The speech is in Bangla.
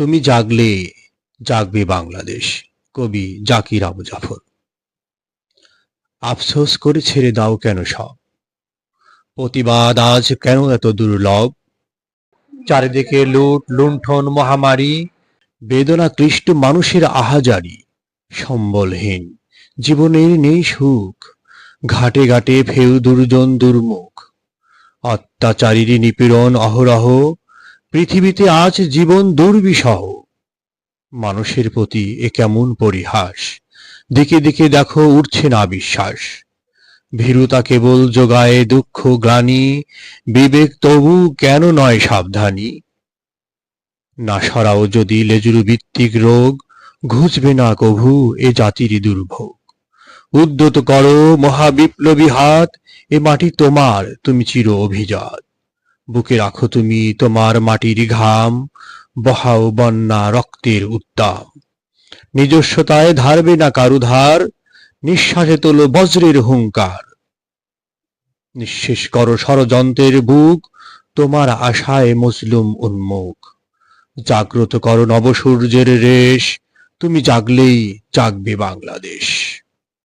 তুমি জাগলে, জাগবে বাংলাদেশ। কবি জাকির আবু জাফর। আফসোস করে ছেড়ে দাও কেন সব? প্রতিবাদ আজ কেন এত দুর্লভ? চারিদিকে লুট, লুণ্ঠন, মহামারী বেদনা কৃষ্ট মানুষের আহাজারি, সম্বলহীন, জীবনের নেই সুখ, ঘাটে ঘাটে ফেউ দুর্জন দুর্মুখ। অত্যাচারীর নিপীড়ন, অহরহ পৃথিবীতে আজ জীবন দুর্বিষহ। মানুষের প্রতি এ কেমন পরিহাস? দিকে দিকে দেখো উঠছে না বিশ্বাস। ভীরুতা কেবল যোগায় দুঃখ গ্লানি, বিবেক তবু কেন নয় সাবধানী? না সরাও যদি লেজুরু ভিত্তিক রোগ, ঘুচবে না কভু এ জাতির দুর্ভোগ। উদ্যত করো মহাবিপ্লবী হাত, এ মাটি তোমার, তুমি চির অভিজাত। বুকে রাখো তুমি তোমার মাটির ঘাম, বহাও বন্যা রক্তের উদ্দাম নিজস্বতায় ধারবে না কারু ধার নিঃশ্বাসে তোলো বজ্রের হুঙ্কার। নিঃশেষ করো ষড়যন্ত্রের বুক, তোমার আশায় মজলুম উন্মুখ। জাগ্রত করো নবসূর্যের রেশ, তুমি জাগলেই জাগবে বাংলাদেশ।